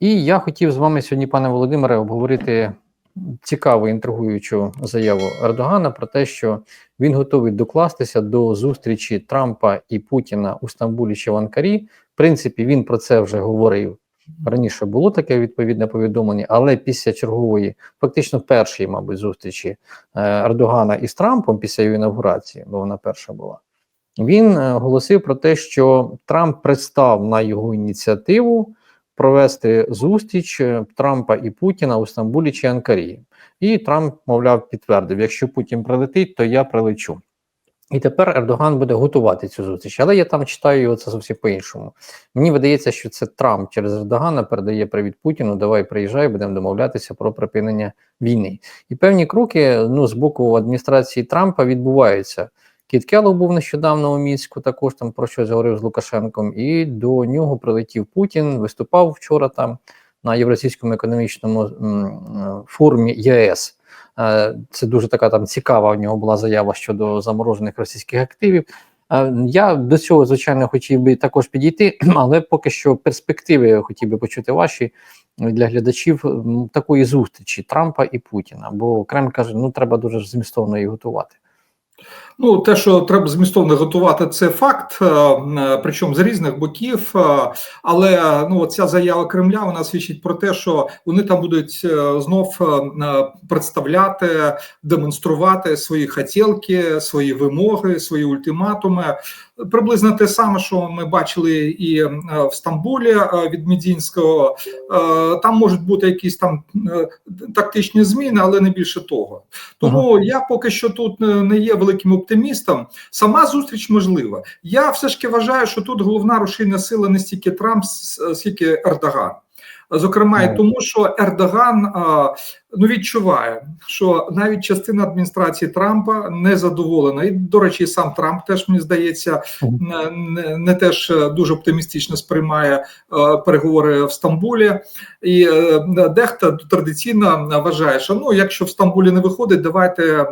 І я хотів з вами сьогодні, пане Володимире, обговорити цікаву інтригуючу заяву Ердогана про те, що він готовий докластися до зустрічі Трампа і Путіна у Стамбулі чи в Анкарі. В принципі, він про це вже говорив. Раніше було таке відповідне повідомлення, але після чергової, фактично першої, мабуть, зустрічі е, Ердогана із Трампом після його інавгурації, бо вона перша була, він е, оголосив про те, що Трамп пристав на його ініціативу провести зустріч е, Трампа і Путіна у Стамбулі чи Анкарі. І Трамп, мовляв, підтвердив: якщо Путін прилетить, то я прилечу. І тепер Ердоган буде готувати цю зустріч. Але я там читаю його це зовсім по-іншому. Мені видається, що це Трамп через Ердогана передає привіт Путіну. Давай приїжджай, будемо домовлятися про припинення війни. І певні кроки ну, з боку адміністрації Трампа відбуваються. Кіт Келлог був нещодавно у мінську, також там про щось говорив з Лукашенком, і до нього прилетів Путін, виступав вчора там на Євразійському економічному форумі ЄС. Е, Це дуже така там цікава. У нього була заява щодо заморожених російських активів. Е, Я до цього, звичайно, хотів би також підійти, але поки що перспективи хотів би почути ваші для глядачів такої зустрічі Трампа і Путіна. Бо Кремль каже, ну треба дуже змістовно її готувати. Ну, те, що треба змістовно готувати, це факт, е, е, причому з різних боків. е, Але ну ця заява Кремля вона свідчить про те, що вони там будуть знов представляти, демонструвати свої хотілки, свої вимоги, свої ультиматуми. Приблизно те саме, що ми бачили і е, в Стамбулі е, від Медінського. Е, Там можуть бути якісь там тактичні зміни, але не більше того. Тому я поки що тут не є великим оптимістом. Сама зустріч можлива. Я все ж таки вважаю, що тут головна рушійна сила не стільки Трамп, скільки Ердоган. Зокрема, і тому, що Ердоган а, ну відчуває, що навіть частина адміністрації Трампа не задоволена. І, до речі, сам Трамп теж мені здається не, не, теж е, дуже оптимістично сприймає е, переговори в Стамбулі. І е, дехто традиційно вважає, що ну, якщо в Стамбулі не виходить, давайте е,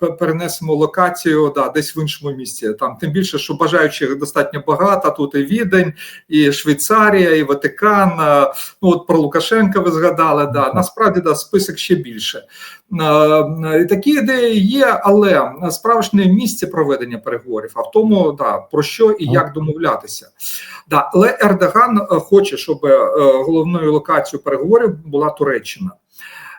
е, перенесемо локацію да, десь в іншому місці. Там тим більше, що бажаючих достатньо багато. Тут і Відень, і Швейцарія, і Ватикан. е, Ну от про Лукашенка ви згадали. Да, насправді да, список ще більше. Е, е, Такі ідеї є, але справжнє місце проведення переговорів, а в тому да, про що і як домовлятися. Да, але Ердоган е, хоче, щоб головною локацією переговорів була Туреччина.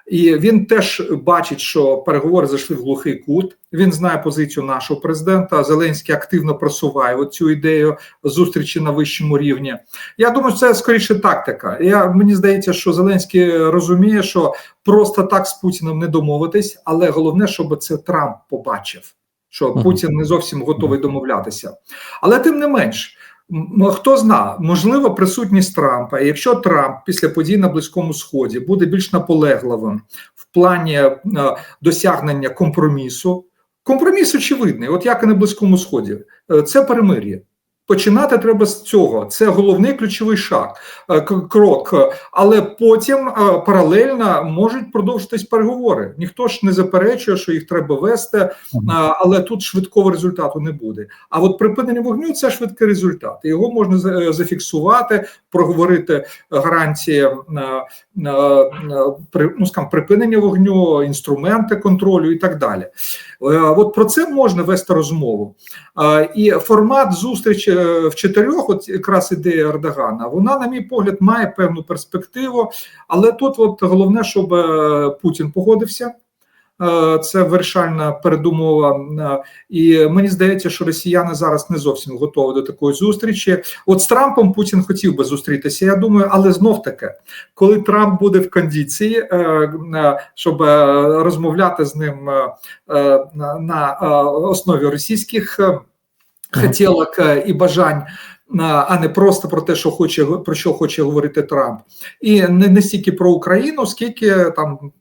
І він теж бачить, що переговори зайшли в глухий кут. Він знає позицію нашого президента. Зеленський активно просуває цю ідею зустрічі на вищому рівні. Я думаю, це скоріше тактика. Я мені здається, що Зеленський розуміє, що просто так з Путіним не домовитись, але головне, щоб це Трамп побачив, що Путін не зовсім готовий домовлятися. Але тим не менш. М, Хто зна, можливо, присутність Трампа. Якщо Трамп після подій на Близькому Сході буде більш наполегливим в плані е, досягнення компромісу, компроміс очевидний, от як і на Близькому Сході, е, це перемир'я. Починати треба з цього. Це головний ключовий шаг, е, крок. Але потім е, паралельно можуть продовжитись переговори. Ніхто ж не заперечує, що їх треба вести, але тут швидкого результату не буде. А от припинення вогню це швидкий результат. Його можна е, зафіксувати, проговорити гарантії е, е, е, ну, скажімо, припинення вогню, інструменти контролю і так далі. Е, От про це можна вести розмову. Е, І формат зустрічі е, в чотирьох, от якраз ідея Ердогана, вона, на мій погляд, має певну перспективу, але тут от головне, щоб е, Путін погодився. Е, Це вирішальна передумова, Е, і мені здається, що росіяни зараз не зовсім готові до такої зустрічі. От з Трампом Путін хотів би зустрітися. Я думаю, але знов таки, коли Трамп буде в кондиції, е, е, щоб е, розмовляти з ним е, е, на, е, основі російських е, хотілок і бажань. А не просто про те, що хоче про що хоче говорити Трамп, і не, не стільки про Україну, скільки там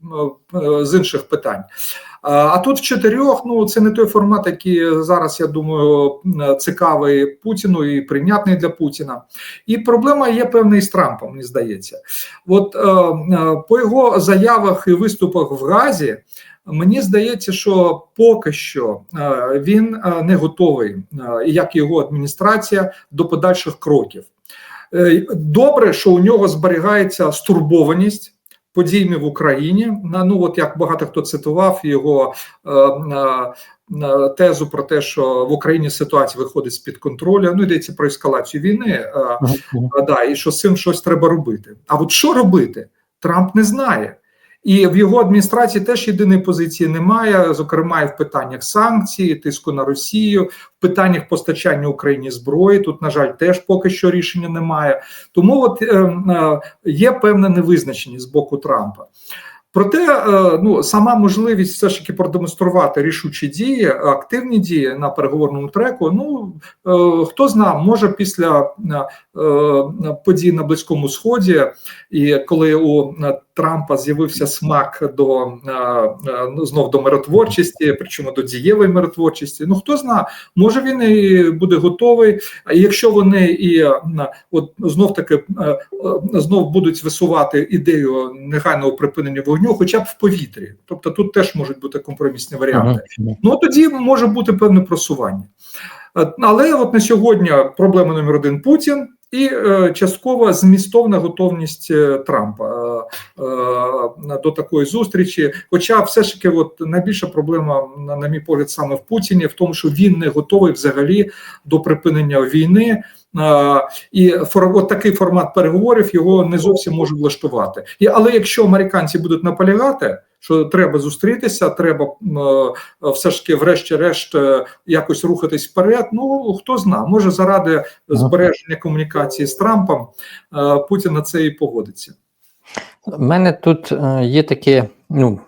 е, е, з інших питань. А, тут в чотирьох, ну це не той формат, який зараз, я думаю, цікавий Путіну і прийнятний для Путіна. І проблема є певна і з Трампом, мені здається. От е, по його заявах і виступах в Газі. Мені здається, що поки що е, він е, не готовий, е, як і його адміністрація, до подальших кроків. Добре, що у нього зберігається стурбованість подіями в Україні. Ну от як багато хто цитував його тезу про те, що в Україні ситуація виходить з під контролю. Ну йдеться про ескалацію війни. Да, і що з цим щось треба робити. А от що робити? Трамп не знає. І в його адміністрації теж єдиної позиції немає, зокрема, і в питаннях санкцій, тиску на Росію, в питаннях постачання Україні зброї. Тут, на жаль, теж поки що рішення немає. Тому от е, е, є певна невизначеність з боку Трампа. Проте, е, ну сама можливість все ж таки продемонструвати рішучі дії, активні дії на переговорному треку. Ну е, хто зна, може після е, подій на близькому сході, і коли у Трампа з'явився смак до е, е, ну, знов до миротворчості, причому до дієвої миротворчості. Ну хто зна, може він і буде готовий. А якщо вони і е, от знов таки знов будуть висувати ідею негайного припинення вогню, хоча б в повітрі, тобто тут теж можуть бути компромісні варіанти. Ну тоді може бути певне просування. Але от на сьогодні проблема номер один Путін і е, частково змістовна готовність е, Трампа е, до такої зустрічі. Хоча, все ж таки, от найбільша проблема, на, мій погляд, саме в Путіні, в тому, що він не готовий взагалі до припинення війни. І от такий формат переговорів його не зовсім може влаштувати. І але якщо американці будуть наполягати, що треба зустрітися, треба е, все ж таки, врешті-решт, е, якось рухатись вперед. Ну хто зна, може заради збереження комунікації з Трампом е, Путін на це і погодиться. У мене тут є таке ну,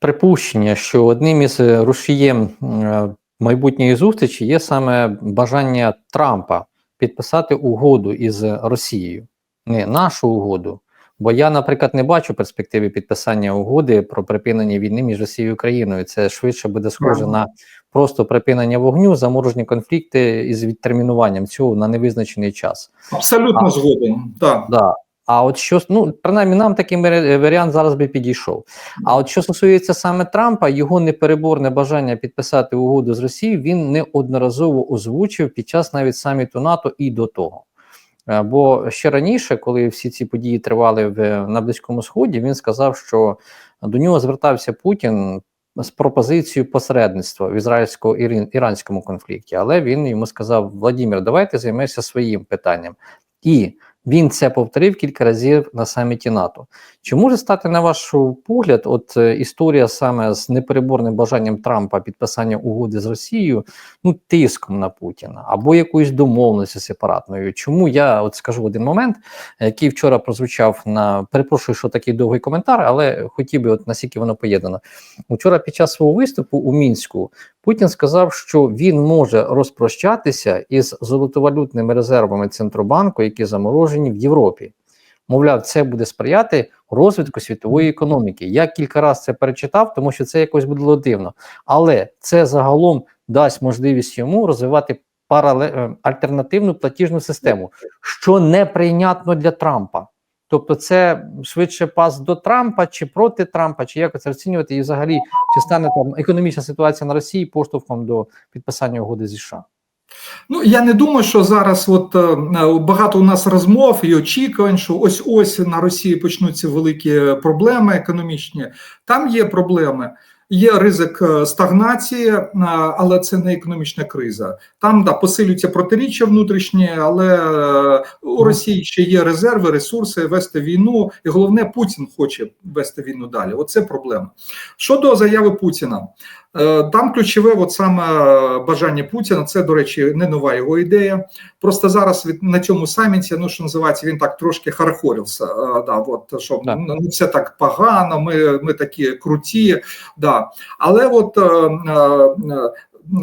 припущення, що одним із рушієм майбутньої зустрічі є саме бажання Трампа підписати угоду із Росією, не нашу угоду. Бо я, наприклад, не бачу перспективи підписання угоди про припинення війни між Росією і Україною. Це швидше буде схоже на просто припинення вогню, заморожені конфлікти із відтермінуванням цього на невизначений час. Абсолютно згоден. Так. Да. А от що ну принаймні нам такий мери- варіант зараз би підійшов. А от що стосується саме Трампа, його непереборне бажання підписати угоду з Росією, він неодноразово озвучив під час навіть саміту НАТО і до того. Бо ще раніше, коли всі ці події тривали в на Близькому Сході, він сказав, що до нього звертався Путін з пропозицією посередництва в ізраїльсько-іранському конфлікті. Але він йому сказав: Владимир, давайте займемося своїм питанням. І він це повторив кілька разів на саміті НАТО. Чи може стати, на ваш погляд, от е, історія саме з непереборним бажанням Трампа підписання угоди з Росією, ну тиском на Путіна або якоюсь домовленістю сепаратною? Чому я от скажу один момент, який вчора прозвучав на перепрошую, що такий довгий коментар, але хотів би, от наскільки воно поєднано. Вчора під час свого виступу у мінську Путін сказав, що він може розпрощатися із золотовалютними резервами центробанку, які заморожені в Європі. Мовляв, це буде сприяти розвитку світової економіки. Я кілька разів це перечитав, тому що це якось було дивно. Але це загалом дасть можливість йому розвивати парале... е, альтернативну платіжну систему, що неприйнятно для Трампа. Тобто, це швидше пас до Трампа чи проти Трампа, чи як це розцінювати, і взагалі чи стане там економічна ситуація на Росії поштовхом до підписання угоди зі США? Ну я не думаю, що зараз от е, багато у нас розмов і очікувань, що ось ось на Росії почнуться великі проблеми економічні. Там є проблеми. Є ризик е, стагнації, е, але це не економічна криза. Там да посилюються протиріччя внутрішні, але е, у Росії ще є резерви, ресурси вести війну, і головне, Путін хоче вести війну далі. Оце проблема. Щодо заяви Путіна, там ключове, от саме бажання Путіна, це, до речі, не нова його ідея. Просто зараз від на цьому саміті, ну що називається, він так трошки харахорівся. е, Да, от що Да. ну, все так погано. Ми, ми такі круті. Да. Але от е, е,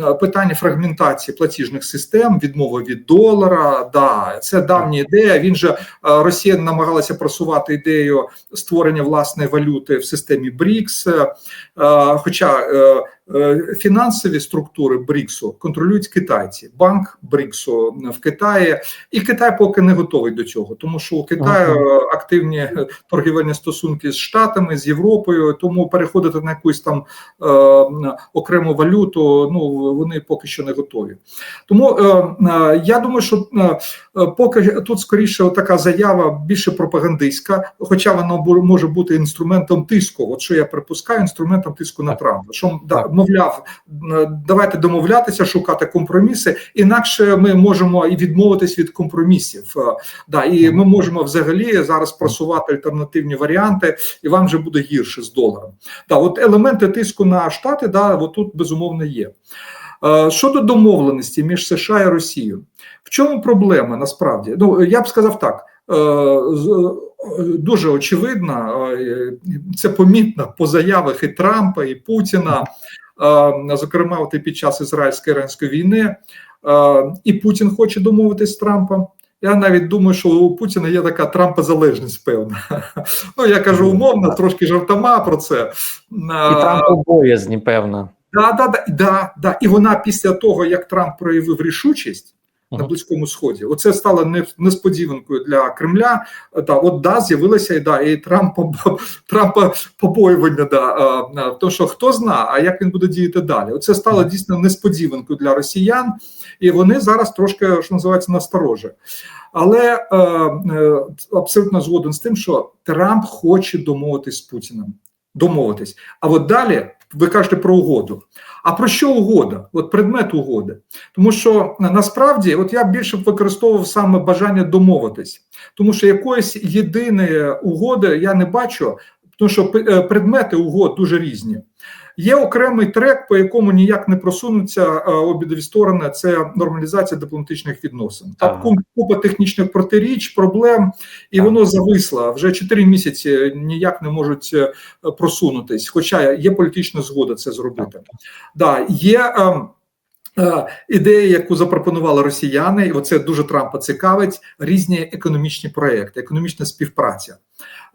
е, питання фрагментації платіжних систем, відмови від долара, да, це давня ідея. Він же е, Росія намагалася просувати ідею створення власної валюти в системі БРІКС. е, е, Хоча е, е, фінансові структури БРІКСу контролюють китайці, банк БРІКСу в Китаї, і Китай поки не готовий до цього, тому що у Китаю е, активні е, торгівельні стосунки з Штатами, з Європою, тому переходити на якусь там е, окрему валюту, ну вони поки що не готові. Тому е, е, я думаю, що е, Е, Поки тут скоріше така заява більше пропагандистська, хоча вона може бути інструментом тиску. От що я припускаю, інструментом тиску на. Трампа. Що да, мовляв, е, давайте домовлятися, шукати компроміси. Інакше ми можемо і відмовитись від компромісів. Е, Да, і ми можемо взагалі зараз просувати альтернативні варіанти, і вам вже буде гірше з доларом. Да, от елементи тиску на штати, да, от тут безумовно є. Е, Щодо домовленості між США і Росією, в чому проблема насправді? Ну я б сказав так. е, е, Дуже очевидно, це помітно по заявах і Трампа, і Путіна, зокрема, от і під час ізраїльсько-іранської війни, е, і Путін хоче домовитись з Трампом. Я навіть думаю, що у Путіна є така Трампозалежність, певна. Ну я кажу умовно, трошки жартома про це. І Трампу боязні, певно. Да, да, да, да, да. І вона після того, як Трамп проявив рішучість на Близькому Сході, оце стало несподіванкою для Кремля. Да, от да, з'явилося і да, і Трампа Трампа побоювання. Да, а, а, то що хто зна, а як він буде діяти далі? Оце стало дійсно несподіванкою для росіян, і вони зараз трошки що називається настороже. Але е, е, абсолютно згоден з тим, що Трамп хоче домовитись з Путіним. Домовитись. А от далі ви кажете про угоду. А про що угода? От предмет угоди. Тому що насправді, от я більше б використовував саме бажання домовитись, тому що якоїсь єдиної угоди я не бачу, тому що е, предмети угод дуже різні. Є окремий трек, по якому ніяк не просунуться е, обидві сторони. Це нормалізація дипломатичних відносин. Там Ага. купа технічних протиріч, проблем, і Так. воно зависло. Вже 4 місяці ніяк не можуть е, просунутись. Хоча є політична згода це зробити. Да, є е, ідея, яку запропонували росіяни, і оце дуже Трампа цікавить. Різні економічні проекти, економічна співпраця е,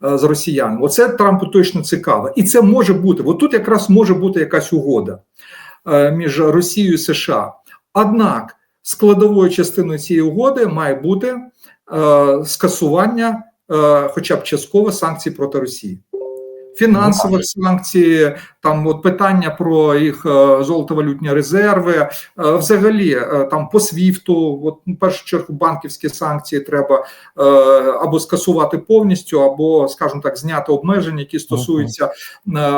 з росіянами. Оце Трампу точно цікаво, і це може бути. От тут якраз може бути якась угода е, між Росією і США. Однак складовою частиною цієї угоди має бути е, скасування, е, хоча б частково санкцій проти Росії. Фінансових санкцій, там от питання про їх е, золотовалютні резерви, е, взагалі е, там по СВІФТу, от в першу чергу банківські санкції треба або скасувати повністю, або, скажімо так, зняти обмеження, які стосуються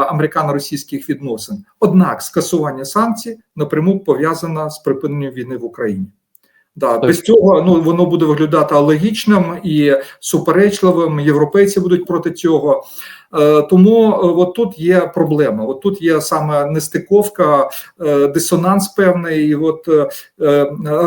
американо-російських відносин. Однак скасування санкцій напряму пов'язано з припиненням війни в Україні. Да, без цього ну воно буде виглядати алогічним і суперечливим. Європейці будуть проти цього. Е, тому е, от тут є проблема. От тут є саме нестиковка, е, дисонанс певний. І от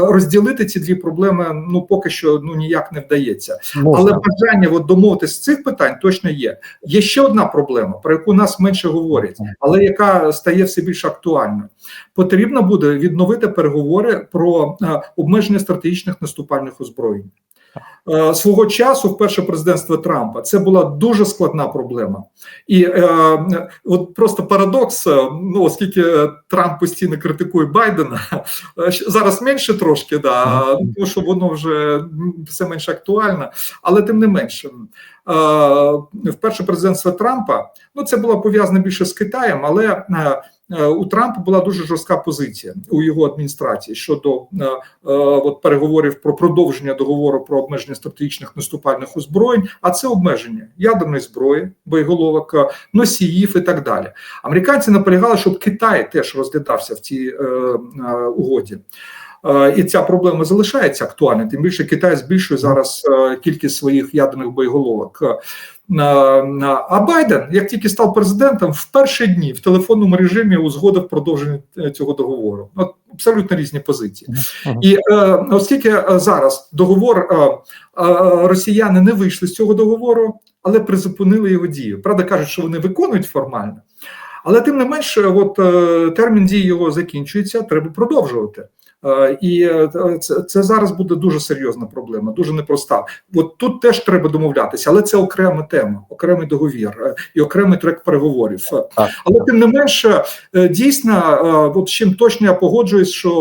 розділити ці дві проблеми ну поки що ну ніяк не вдається. Можна. Але бажання от домовитися з цих питань точно є. Є ще одна проблема, про яку нас менше говорять, але яка стає все більш актуальною. Потрібно буде відновити переговори про обмеження стратегічних наступальних озброєнь. Е, Свого часу, в перше президентство Трампа, це була дуже складна проблема, і е, от просто парадокс. е, Ну оскільки Трамп постійно критикує Байдена, е, зараз менше трошки, да, тому що воно вже все менш актуально, але тим не менше. Е, в президентство Трампа ну це було пов'язано більше з Китаєм, але у Трампа була дуже жорстка позиція у його адміністрації щодо е, е, от переговорів про продовження договору про обмеження стратегічних наступальних озброєнь. А це обмеження ядерної зброї, боєголовок, е, носіїв і так далі. Американці наполягали, щоб Китай теж розглядався в цій е, е, угоді. Е, І ця проблема залишається актуальною. Тим більше Китай збільшує зараз е, кількість своїх ядерних боєголовок. А Байден, як тільки став президентом, в перші дні в телефонному режимі узгодив продовження е, цього договору. От абсолютно різні позиції. І е, оскільки е, зараз договор е, е, росіяни не вийшли з цього договору, але призупинили його дію. Правда, кажуть, що вони виконують формально. Але тим не менше, от е, термін дії його закінчується, треба продовжувати. Е, І е, це, це зараз буде дуже серйозна проблема, дуже непроста. От тут теж треба домовлятися, але це окрема тема, окремий договір е, і окремий трек переговорів. Е, Так. Але тим не менше, е, дійсно, е, от чим точно я погоджуюсь, що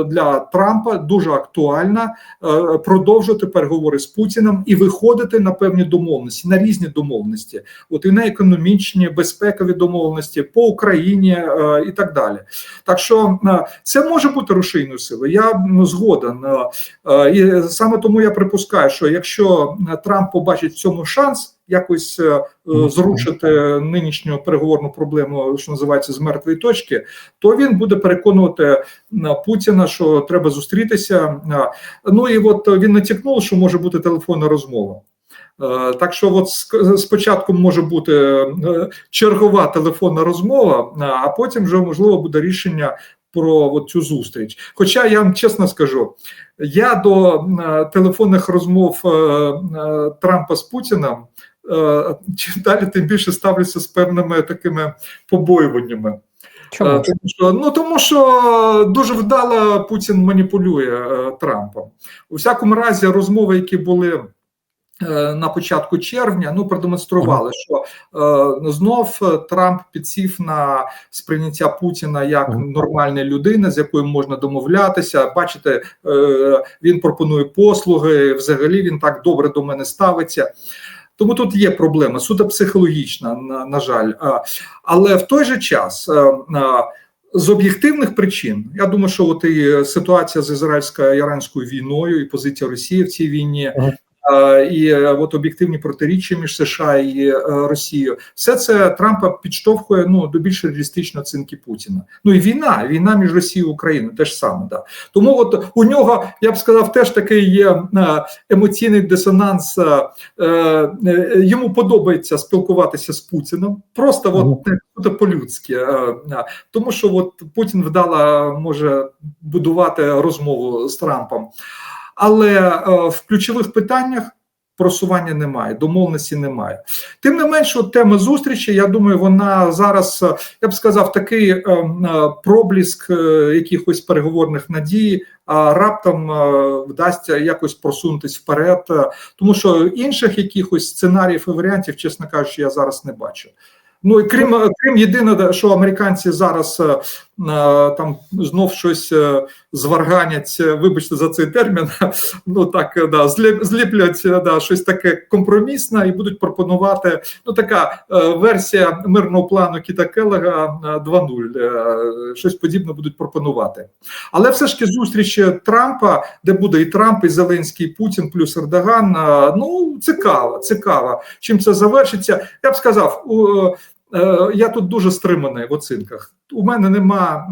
е, для Трампа дуже актуально е, продовжувати переговори з Путіним і виходити на певні домовленості, на різні домовленості, от і на економічні, безпекові домовленості по Україні е, і так далі. Так що е, це може бути рушійною інформаційною силою. Я ну, згоден. Е, е, І саме тому я припускаю, що якщо Трамп побачить в цьому шанс якось е, зрушити нинішню переговорну проблему, що називається з мертвої точки, то він буде переконувати Путіна, що треба зустрітися. Ну і от він натякнув, що може бути телефонна розмова. Так що, от спочатку може бути чергова телефонна розмова, а потім вже можливо буде рішення про от цю зустріч. Хоча я вам чесно скажу, я до е, телефонних розмов е, е, Трампа з Путіним чим далі, тим більше ставлюся з певними такими побоюваннями. Чому? Тому що, ну тому що дуже вдало Путін маніпулює Трампом. У всякому разі, розмови, які були. Е, На початку червня ну продемонстрували, що е, знов е, Трамп підсів на сприйняття Путіна як нормальної людини, з якою можна домовлятися. Бачите, е, він пропонує послуги. Взагалі він так добре до мене ставиться. Тому тут є проблема, суто психологічна, на, на жаль. А, Але в той же час. е, е, з об'єктивних причин, я думаю, що от і ситуація з ізраїльсько-іранською війною, і позиція Росії в цій війні, е, і е, от об'єктивні протиріччя між США і е, Росією, все це Трампа підштовхує ну до більш реалістичної оцінки Путіна. Ну і війна, війна між Росією і Україною теж саме. Да. Тому от у нього я б сказав, теж такий є е, емоційний дисонанс. Йому подобається спілкуватися з Путіним, просто от не по-людськи. тому що от Путін вдало може будувати розмову з Трампом, але е, в ключових питаннях просування немає, домовленості немає. Тим не менше, от тема зустрічі, я думаю, вона зараз, е, я б сказав, такий е, е, пробліск е, якихось переговорних надій, а раптом вдасться якось просунутись вперед, тому що інших якихось сценаріїв і варіантів, чесно кажучи, я зараз не бачу. Ну і крім крім єдине, що американці зараз там знов щось е, зварганять, е, вибачте за цей термін. Ну так е, да, зліп, зліплять да, щось таке компромісне і будуть пропонувати. Ну така версія мирного плану Кіта Келега е, 2.0. е, Щось подібне будуть пропонувати. Але все ж таки зустріч Трампа, де буде і Трамп, і Зеленський, і Путін, плюс Ердоган. Ну цікаво, цікаво. Чим це завершиться? Я б сказав, я тут дуже стриманий в оцінках. У мене нема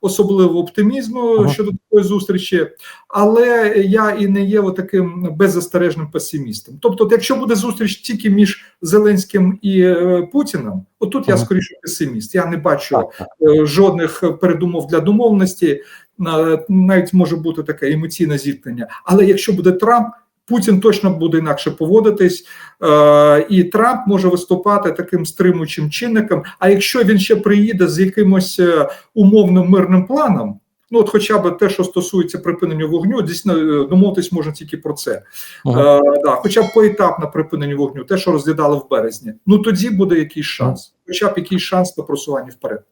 особливого оптимізму Ага. щодо такої зустрічі, але я і не є таким беззастережним песимістом. Тобто, якщо буде зустріч тільки між Зеленським і е, Путіним, отут я скоріше песиміст. Я не бачу е, жодних передумов для домовленості. Навіть може бути таке емоційне зіткнення. Але якщо буде Трамп, Путін точно буде інакше поводитись, е, і Трамп може виступати таким стримуючим чинником. А якщо він ще приїде з якимось е, умовним мирним планом, ну от хоча б те, що стосується припинення вогню, дійсно е, домовитись можна тільки про це. Мгм. Е, да, хоча б поетапне припинення вогню, те, що розглядали в березні. Ну тоді буде якийсь шанс, хоча б якийсь шанс на просування вперед.